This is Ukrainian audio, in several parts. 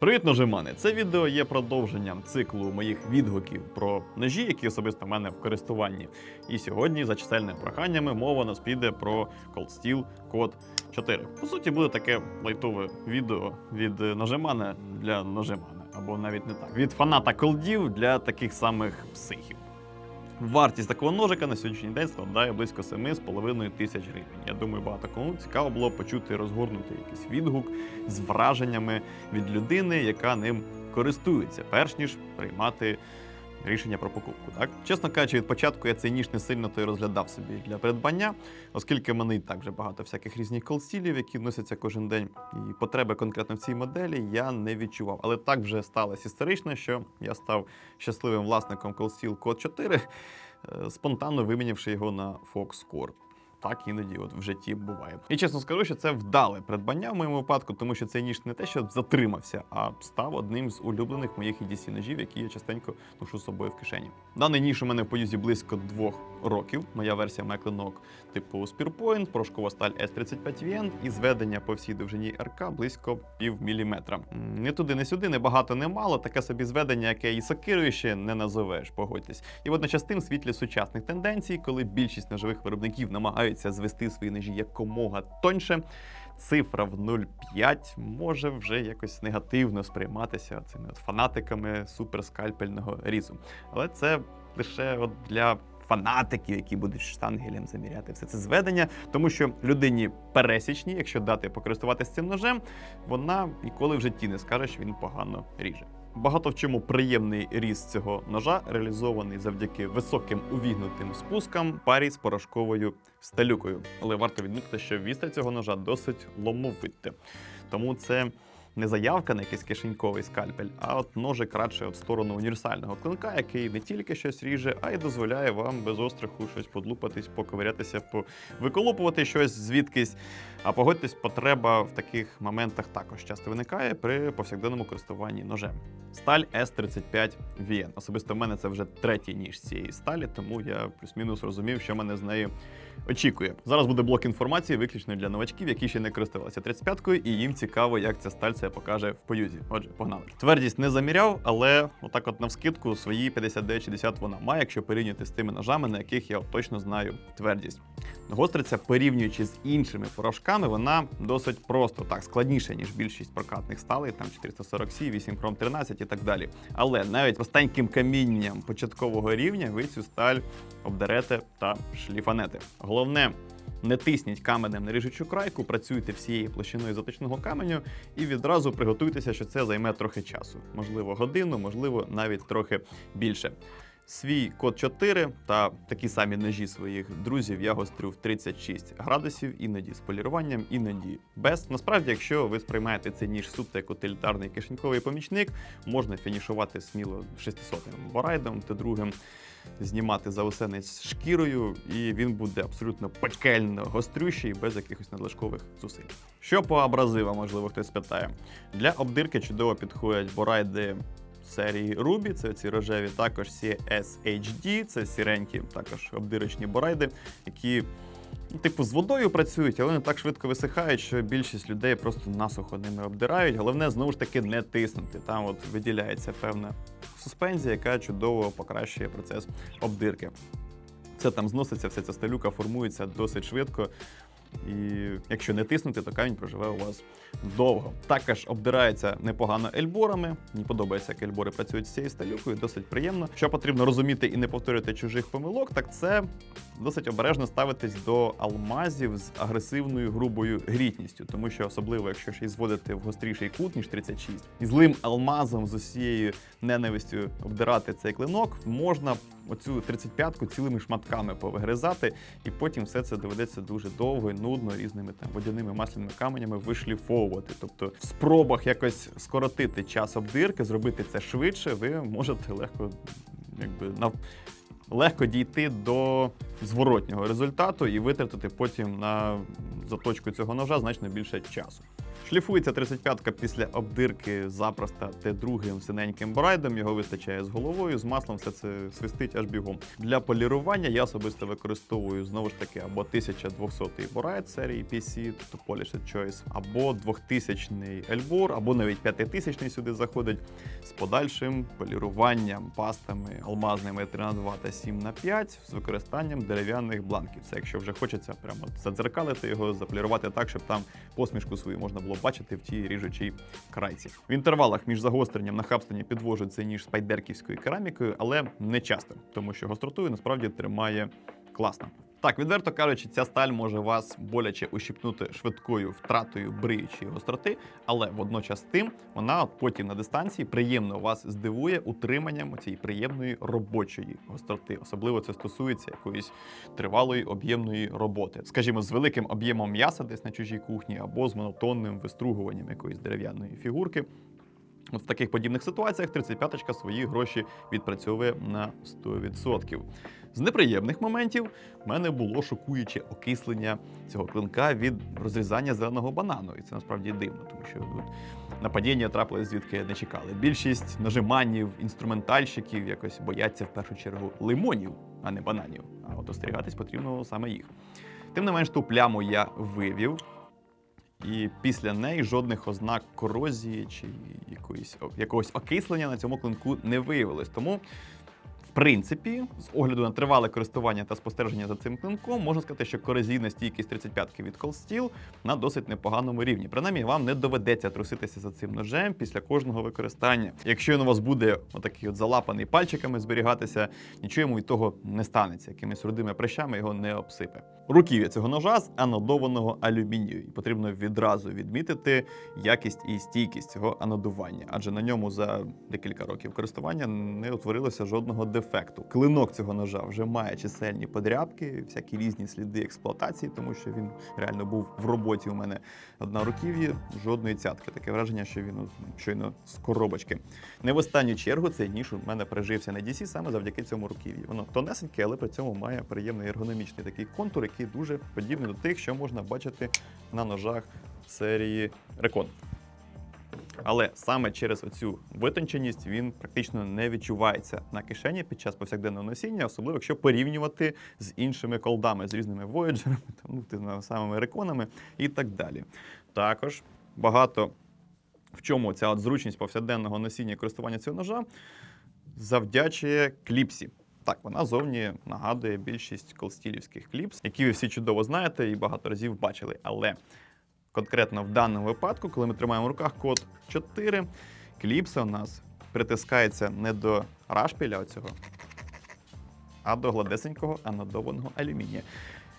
Привіт, ножимани! Це відео є продовженням циклу моїх відгуків про ножі, які особисто в мене в користуванні. І сьогодні, за чисельними проханнями, мова нас піде про Cold Steel Code 4. По суті, буде таке лайтове відео від ножимана для ножимана, або навіть не так. Від фаната колдів для таких самих психів. Вартість такого ножика на сьогоднішній день складає близько 7,5 тисяч гривень. Я думаю, багато кому цікаво було почути розгорнути якийсь відгук з враженнями від людини, яка ним користується, перш ніж приймати рішення про покупку. Так, чесно кажучи, від початку я цей ніж не сильно то й розглядав собі для придбання, оскільки в мене і так вже багато всяких різних колстілів, які носяться кожен день, і потреби конкретно в цій моделі я не відчував. Але так вже сталося історично, що я став щасливим власником колстіл Code 4, е, спонтанно вимінявши його на Fox Core. Так іноді от в житті буває. І чесно скажу, що це вдале придбання в моєму випадку, тому що цей ніж не те, що затримався, а став одним з улюблених моїх EDC ножів, які я частенько ношу з собою в кишені. Даний ніж у мене в поїзді близько двох років. Моя версія має клинок типу Spearpoint, порошкова сталь S35 VN і зведення по всій довжині РК близько пів міліметра. Не туди, не сюди, не багато, не мало. Таке собі зведення, яке і сокирою ще не назовеш, погодьтесь. І водночас тим світлі сучасних тенденцій, коли більшість ножових виробників намагаються звести свої ножі якомога тоньше. Цифра в 0,5 може вже якось негативно сприйматися цими от фанатиками суперскальпельного різу. Але це лише от для фанатиків, які будуть штангелем заміряти все це зведення, тому що людині пересічній, якщо дати покористуватися цим ножем, вона ніколи в житті не скаже, що він погано ріже. Багато в чому приємний різ цього ножа реалізований завдяки високим увігнутим спускам парі з порошковою сталюкою. Але варто відмітити, що відсталь цього ножа досить ломовите. Тому це не заявка на якийсь кишеньковий скальпель, а от ножик радше в сторону універсального клинка, який не тільки щось ріже, а й дозволяє вам без остраху щось подлупатись, поковирятися, виколупувати щось звідкись. А погодьтесь, потреба в таких моментах також часто виникає при повсякденному користуванні ножем. Сталь S35 VN. Особисто в мене це вже третій ніж цієї сталі, тому я плюс-мінус розумів, що мене з нею очікує. Зараз буде блок інформації, виключно для новачків, які ще не користувалися 35-кою, і їм цікаво, як ця сталь себе покаже в поюзі. Отже, погнали. Твердість не заміряв, але отак, от навскидку, свої 59-60 вона має, якщо порівняти з тими ножами, на яких я точно знаю твердість. Гостриця, порівнюючи з іншими порошками, вона досить просто так складніша, ніж більшість прокатних сталей, там 440 c 8 Chrome 13 і так далі. Але навіть простеньким камінням початкового рівня ви цю сталь обдерете та шліфанете. Головне. Не тисніть каменем на ріжучу крайку, працюйте всією площиною заточного каменю і відразу приготуйтеся, що це займе трохи часу. Можливо, годину, можливо, навіть трохи більше. Свій код 4 та такі самі ножі своїх друзів я гострю в 36 градусів, іноді з поліруванням, іноді без. Насправді, якщо ви сприймаєте цей ніж суто як утилітарний кишеньковий помічник, можна фінішувати сміло 600 борайдом та другим. Знімати заусенець шкірою, і він буде абсолютно пекельно гострющий без якихось надлишкових зусиль. Що по абразивам, можливо, хтось спитає. Для обдирки чудово підходять борайди серії Ruby, це ці рожеві, також CSHD, це сіренькі, також обдирочні борайди, які. ну, Типу, з водою працюють, але вони так швидко висихають, що більшість людей просто насухо ними обдирають. Головне, знову ж таки, не тиснути. Там от виділяється певна суспензія, яка чудово покращує процес обдирки. Це там зноситься, вся ця сталюка формується досить швидко. І якщо не тиснути, то камінь проживе у вас довго. Також обдирається непогано ельборами. Мені подобається, як ельбори працюють з цією сталюкою, досить приємно. Що потрібно розуміти і не повторювати чужих помилок, так це досить обережно ставитись до алмазів з агресивною грубою грітністю, тому що особливо, якщо ще й зводити в гостріший кут, ніж 36, і злим алмазом з усією ненавистю обдирати цей клинок, можна оцю 35-ку цілими шматками повигризати, і потім все це доведеться дуже довго і нудно різними там водяними масляними каменями вишліфовувати. Тобто, в спробах якось скоротити час обдирки, зробити це швидше, ви можете легко, якби нав... легко дійти до зворотнього результату і витратити потім на заточку цього ножа значно більше часу. Шліфується 35-ка після обдирки запросто Т2 синеньким брайдом. Його вистачає з головою, з маслом все це свистить аж бігом. Для полірування я особисто використовую знову ж таки або 1200 Boride серії PC, тобто Polished Choice, або 2000 Elbor, або навіть 5000-й сюди заходить з подальшим поліруванням пастами алмазними 3 на 2 та 7 на 5 з використанням дерев'яних бланків. Це якщо вже хочеться прямо задзеркалити його, заполірувати так, щоб там посмішку свою можна було бачити в тій ріжучій крайці. В інтервалах між загостренням на хабстані підвожу ніж спайдерківською керамікою, але не часто, тому що гостротою насправді тримає класно. Так, відверто кажучи, ця сталь може вас боляче ущипнути швидкою втратою бриючої гостроти, але водночас тим вона от потім на дистанції приємно вас здивує утриманням цієї приємної робочої гостроти. Особливо це стосується якоїсь тривалої об'ємної роботи, скажімо, з великим об'ємом м'яса десь на чужій кухні, або з монотонним вистругуванням якоїсь дерев'яної фігурки. В таких подібних ситуаціях 35-ка свої гроші відпрацьовує на 100%. З неприємних моментів в мене було шокуюче окислення цього клинка від розрізання зеленого банану. І це насправді дивно, тому що ну, нападіння трапилось звідки не чекали. Більшість нажиманів, інструментальщиків якось бояться в першу чергу лимонів, а не бананів. А от остерігатись потрібно саме їх. Тим не менш, ту пляму я вивів. І після неї жодних ознак корозії чи якоїсь, якогось окислення на цьому клинку не виявилось. Тому, принципі, з огляду на тривале користування та спостереження за цим клинком, можна сказати, що корозійна стійкість 35-ки від Steel на досить непоганому рівні. Принаймні, вам не доведеться труситися за цим ножем після кожного використання. Якщо він у вас буде отакий от залапаний пальчиками зберігатися, нічого йому від того не станеться. Якимись рудими прищами його не обсипе. Руків'я цього ножа з анодованого алюмінію. І потрібно відразу відмітити якість і стійкість цього анодування, адже на ньому за декілька років користування не утворилося жодного дефекту. Клинок цього ножа вже має чисельні подрябки, всякі різні сліди експлуатації, тому що він реально був в роботі у мене на руків'ї, жодної цятки. Таке враження, що він щойно з коробочки. Не в останню чергу цей ніж у мене прижився на DC саме завдяки цьому руків'ї. Воно тонесеньке, але при цьому має приємний ергономічний такий контур, який дуже подібний до тих, що можна бачити на ножах серії Recon. Але саме через оцю витонченість він практично не відчувається на кишені під час повсякденного носіння, особливо якщо порівнювати з іншими колдами, з різними Voyager'ами, там, самими реконами і так далі. Також багато в чому ця от зручність повсякденного носіння і користування цього ножа завдячує кліпсі. Так, вона зовні нагадує більшість колстілівських кліпс, які ви всі чудово знаєте і багато разів бачили. Але конкретно в даному випадку, коли ми тримаємо в руках код 4, кліпса у нас притискається не до рашпіля оцього, а до гладесенького анодованого алюмінія.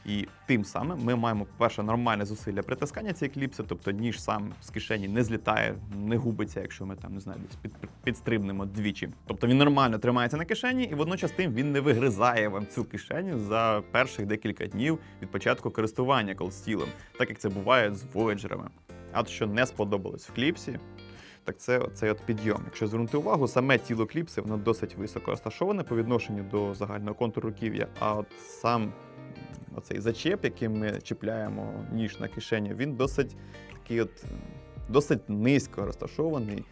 І тим самим ми маємо, по-перше, нормальне зусилля притискання цієї кліпси, тобто ніж сам з кишені не злітає, не губиться, якщо ми там не знаю, під, підстрибнемо двічі. Тобто він нормально тримається на кишені, і водночас тим він не вигризає вам цю кишеню за перших декілька днів від початку користування колстілем, так як це буває з вояджерами. А от що не сподобалось в кліпсі, так це цей от підйом. Якщо звернути увагу, саме тіло кліпси воно досить високо розташоване по відношенню до загального контуру руків'я, а от сам оцей зачеп, яким ми чіпляємо ніж на кишеню, він досить такий от досить низько розташований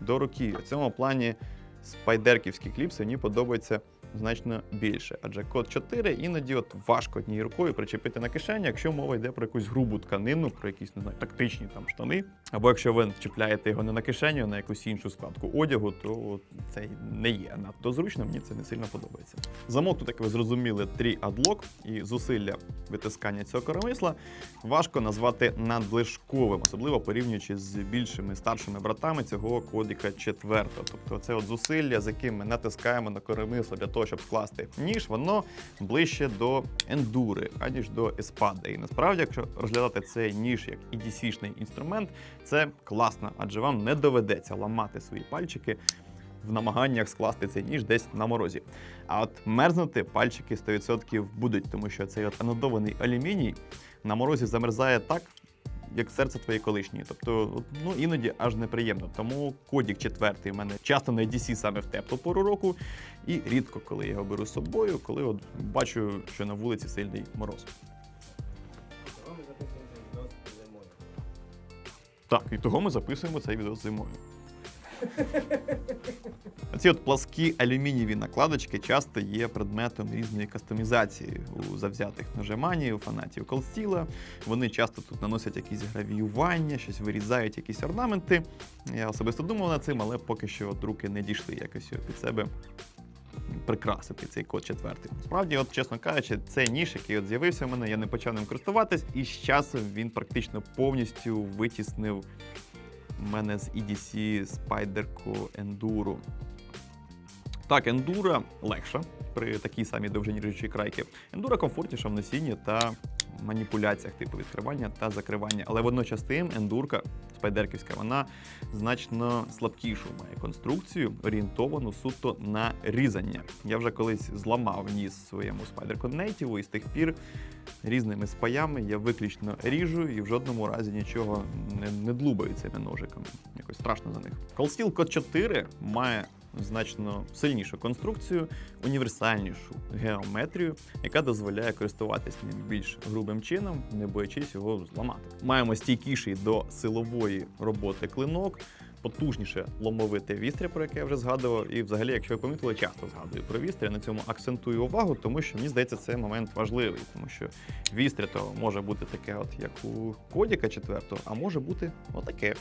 до руки. У цьому плані спайдерківські кліпси мені подобаються значно більше. Адже код 4 іноді от важко однією рукою причепити на кишені, якщо мова йде про якусь грубу тканину, про якісь не знаю, тактичні там штани. Або якщо ви чіпляєте його не на кишеню, а на якусь іншу складку одягу, то це не є надто зручно, мені це не сильно подобається. Замок тут, як ви зрозуміли, 3 адлок і зусилля витискання цього коромисла важко назвати надлишковим, особливо порівнюючи з більшими старшими братами цього кодика 4. Тобто це от зусилля, з яким ми натискаємо на коромисло для того, щоб скласти ніж, воно ближче до ендури, аніж до еспада. І насправді, якщо розглядати цей ніж як EDC-шний інструмент, це класно, адже вам не доведеться ламати свої пальчики в намаганнях скласти цей ніж десь на морозі. А от мерзнути пальчики 100% будуть, тому що цей от анодований алюміній на морозі замерзає так. Як серце твоє колишньої, тобто ну іноді аж неприємно. Тому кодік четвертий в мене часто на DC саме в теплу пору року, і рідко, коли я його беру з собою, коли от бачу, що на вулиці сильний мороз. Так, і того ми записуємо цей відео зимою. Ці от пласкі алюмінієві накладочки часто є предметом різної кастомізації у завзятих ножеманів, фанатів колстіла. Вони часто тут наносять якісь гравіювання, щось вирізають, якісь орнаменти. Я особисто думав над цим, але поки що от руки не дійшли якось під себе прикрасити цей код четвертий. Справді, от чесно кажучи, цей ніж, який от з'явився в мене, я не почав ним користуватись, і з часом він практично повністю витіснив мене з EDC спайдерку Enduro. Так, ендура легша при такій самій довжині ріжучої крайки. Ендура комфортніша в носінні та маніпуляціях типу відкривання та закривання. Але водночас тим ендурка спайдерківська, вона значно слабкішу має конструкцію, орієнтовану суто на різання. Я вже колись зламав ніс своєму спайдерку Нейтіву, і з тих пір різними спаями я виключно ріжу і в жодному разі нічого не, не длубаю цими ножиками. Якось страшно за них. Cold Steel 4 має значно сильнішу конструкцію, універсальнішу геометрію, яка дозволяє користуватись ним більш грубим чином, не боячись його зламати. Маємо стійкіший до силової роботи клинок. Потужніше ломовите вістря, про яке я вже згадував. І взагалі, якщо ви помітили, часто згадую про вістря, на цьому акцентую увагу, тому що мені здається, це момент важливий, тому що вістря то може бути таке, от як у кодіка 4, а може бути отаке.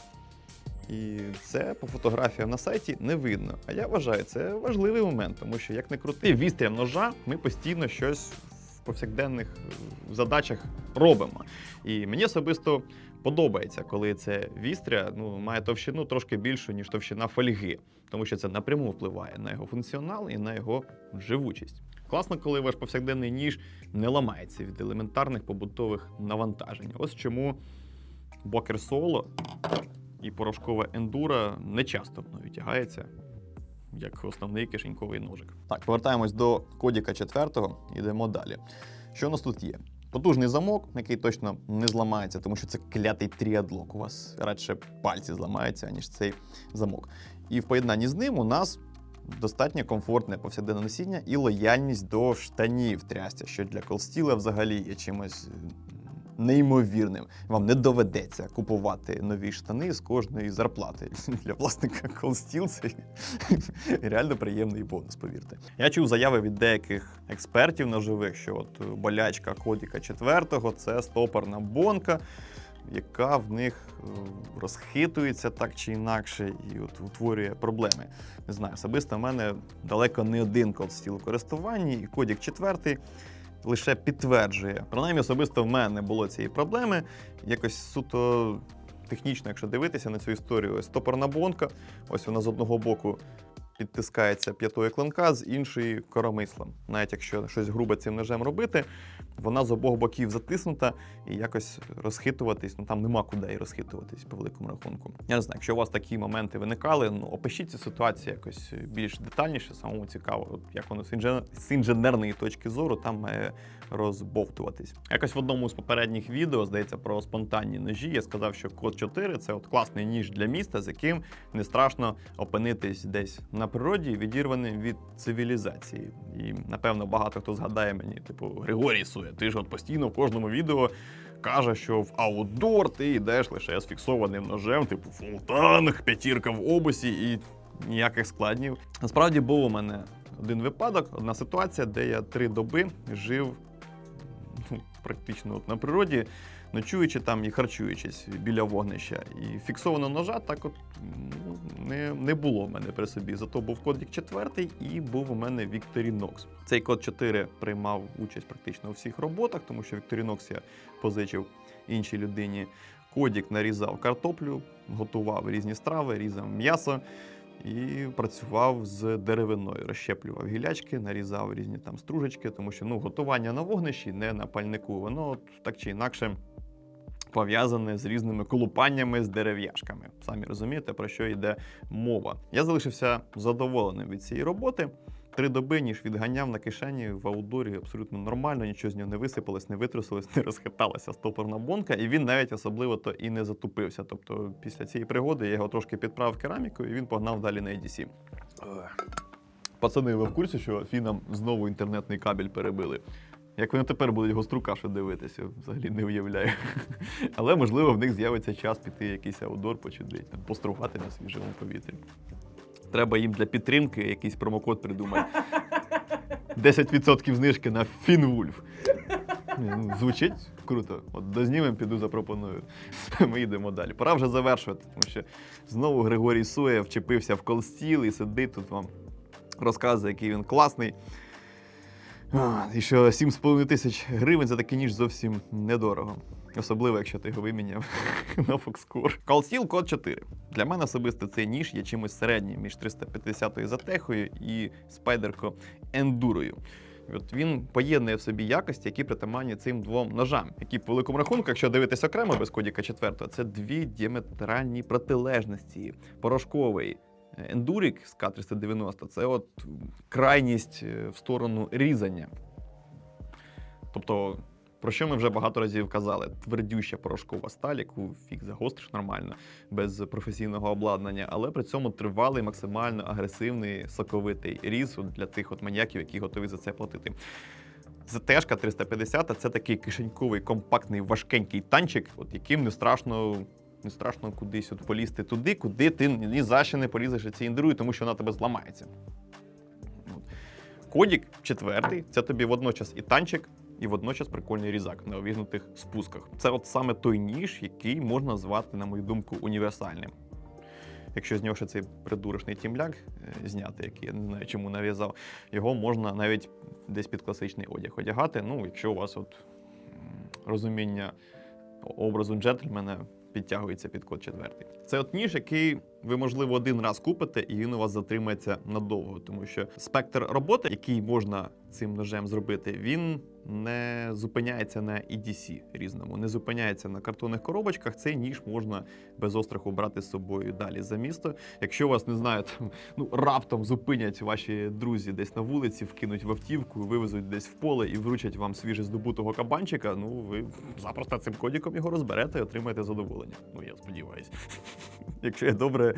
І це по фотографіям на сайті не видно. А я вважаю, це важливий момент, тому що як не крути вістрям ножа, ми постійно щось в повсякденних е, задачах робимо. І мені особисто подобається, коли це вістря ну, має товщину трошки більшу, ніж товщина фольги, тому що це напряму впливає на його функціонал і на його живучість. Класно, коли ваш повсякденний ніж не ламається від елементарних побутових навантажень. Ось чому бокер соло і порошкова ендура не часто мною як основний кишеньковий ножик. Так, повертаємось до кодіка 4, йдемо далі. Що у нас тут є? Потужний замок, який точно не зламається, тому що це клятий тріадлок. У вас радше пальці зламаються, аніж цей замок. І в поєднанні з ним у нас достатньо комфортне повсякденне носіння і лояльність до штанів трястя, що для колстіла взагалі є чимось неймовірним. Вам не доведеться купувати нові штани з кожної зарплати. Для власника колстіл це реально приємний бонус, повірте. Я чув заяви від деяких експертів ножових, що от болячка кодіка 4 це стопорна бонка. Яка в них е, розхитується так чи інакше і от утворює проблеми. Не знаю, особисто в мене далеко не один код стіл у користуванні, і кодік 4 лише підтверджує. Принаймні, особисто в мене не було цієї проблеми. Якось суто технічно, якщо дивитися на цю історію, ось стопорна бонка, ось вона з одного боку підтискається п'ятою клинка, з іншої коромислом. Навіть якщо щось грубе цим ножем робити, вона з обох боків затиснута і якось розхитуватись, ну там нема куди і розхитуватись по великому рахунку. Я не знаю, якщо у вас такі моменти виникали, ну опишіть цю ситуацію якось більш детальніше, самому цікаво, як воно з, інжен... з інженерної точки зору там має розбовтуватись. Якось в одному з попередніх відео, здається, про спонтанні ножі, я сказав, що код 4 це от класний ніж для міста, з яким не страшно опинитись десь на природі, відірваним від цивілізації. І напевно багато хто згадає мені, типу, Григорій Сує, ти ж от постійно в кожному відео. Каже, що в аутдор ти йдеш лише з фіксованим ножем, типу фултанг, п'ятірка в обусі і ніяких складнів. Насправді був у мене один випадок, одна ситуація, де я три доби жив ну, практично от на природі, ночуючи там і харчуючись біля вогнища. І фіксованого ножа так от ну, не, не було в мене при собі. Зато був кодік 4 і був у мене Victorinox. Цей код 4 приймав участь практично у всіх роботах, тому що Victorinox я позичив іншій людині. Кодік нарізав картоплю, готував різні страви, різав м'ясо і працював з деревиною, розщеплював гілячки, нарізав різні там стружечки, тому що ну, готування на вогнищі, не на пальнику, воно так чи інакше пов'язане з різними колупаннями з дерев'яшками. Самі розумієте, про що йде мова. Я залишився задоволеним від цієї роботи. Три доби ніж відганяв на кишені в аудорі абсолютно нормально, нічого з нього не висипалось, не витрусилось, не розхиталася стопорна бонка, і він навіть особливо то і не затупився. Тобто, після цієї пригоди я його трошки підправив керамікою, і він погнав далі на EDC. Пацани, ви в курсі, що фінам знову інтернетний кабель перебили? Як вони тепер будуть гостру кашу дивитися, взагалі не уявляю. Але можливо в них з'явиться час піти якийсь аудор почудити, там, постругати на свіжому повітрі. Треба їм для підтримки якийсь промокод придумати. 10% знижки на Фінвульф. Ну, Звучить круто. От дознімем, піду запропоную. Ми йдемо далі. Пора вже завершувати, тому що знову Григорій Сує вчепився в колстіл і сидить тут вам розказує, який він класний. А, І що 7,5 тисяч гривень за такий ніж зовсім недорого. Особливо, якщо ти його виміняв на Foxcore. Call код 4. Для мене особисто цей ніж є чимось середнім між 350-ю затехою і спайдерко ендурою. От він поєднує в собі якості, які притаманні цим двом ножам, які по великому рахунку, якщо дивитися окремо без кодіка 4, це дві діаметральні протилежності. Порошковий ендурік з К390 це от крайність е, в сторону різання. Тобто, про що ми вже багато разів казали: твердюща порошкова сталь, яку фіг загостриш нормально, без професійного обладнання, але при цьому тривалий, максимально агресивний соковитий різ для тих от маніяків, які готові за це платити. ЗТшка 350 це такий кишеньковий, компактний, важкенький танчик, от яким не страшно. Не страшно кудись от полізти туди, куди ти ні за що не полізеш цією тому що вона тебе зламається. Кодік четвертий це тобі водночас і танчик, і водночас прикольний різак на увігнутих спусках. Це от саме той ніж, який можна звати, на мою думку, універсальним. Якщо з нього ще цей придурочний тімляк е, зняти, який я не знаю, чому нав'язав, його можна навіть десь під класичний одяг одягати. Ну, якщо у вас от розуміння образу джентльмена підтягується під код четвертий. Це от ніж, який ви, можливо, один раз купите, і він у вас затримається надовго, тому що спектр роботи, який можна цим ножем зробити, він не зупиняється на EDC різному, не зупиняється на картонних коробочках. Цей ніж можна без остраху брати з собою далі за місто. Якщо вас не знаю, там ну раптом зупинять ваші друзі десь на вулиці, вкинуть в автівку, вивезуть десь в поле і вручать вам свіже здобутого кабанчика. Ну ви запросто цим кодіком його розберете і отримаєте задоволення. Ну я сподіваюся. Якщо я добре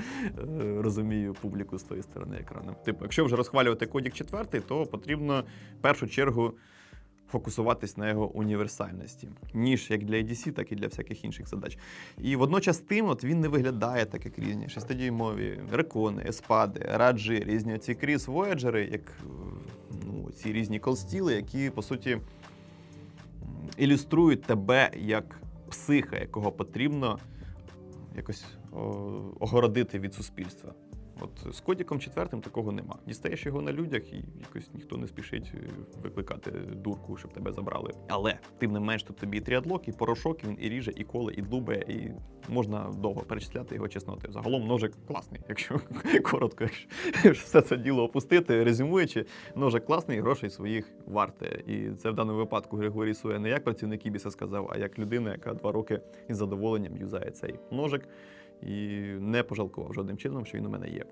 розумію публіку з тої сторони екрану. Типу, якщо вже розхвалювати кодік четвертий, то потрібно в першу чергу фокусуватись на його універсальності, ніж як для EDC, так і для всяких інших задач. І водночас тим, от він не виглядає так, як різні шестидюймові рекони, еспади, раджі, різні ці кріс вояджери, як е, ну, ці різні колстіли, які по суті ілюструють тебе як психа, якого потрібно якось о, огородити від суспільства. От з кодіком четвертим такого нема. Дістаєш його на людях, і якось ніхто не спішить е, викликати дурку, щоб тебе забрали. Але тим не менш, тут тобі і тріадлок, і порошок, він і ріже, і коле, і дубе, і можна довго перечисляти його чесноти. Загалом ножик класний, якщо коротко, якщо все це діло опустити, резюмуючи, ножик класний, грошей своїх варте. І це в даному випадку Григорій Сує не як працівник Ібіса сказав, а як людина, яка два роки із задоволенням юзає цей ножик і не пожалкував жодним чином, що він у мене є.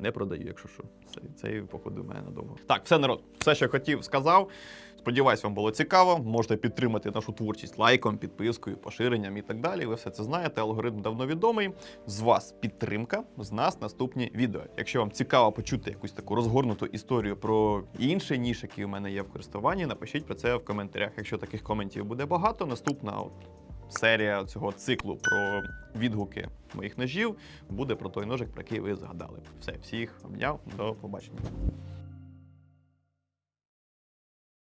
Не продаю, якщо що. Цей, цей походу в мене надовго. Так, все народ, все, що хотів, сказав. Сподіваюсь, вам було цікаво. Можете підтримати нашу творчість лайком, підпискою, поширенням і так далі. Ви все це знаєте. Алгоритм давно відомий. З вас підтримка, з нас наступні відео. Якщо вам цікаво почути якусь таку розгорнуту історію про інший ніж, який у мене є в користуванні, напишіть про це в коментарях. Якщо таких коментів буде багато, наступна от серія цього циклу про відгуки моїх ножів буде про той ножик, про який ви згадали. Все, всіх обняв, до побачення.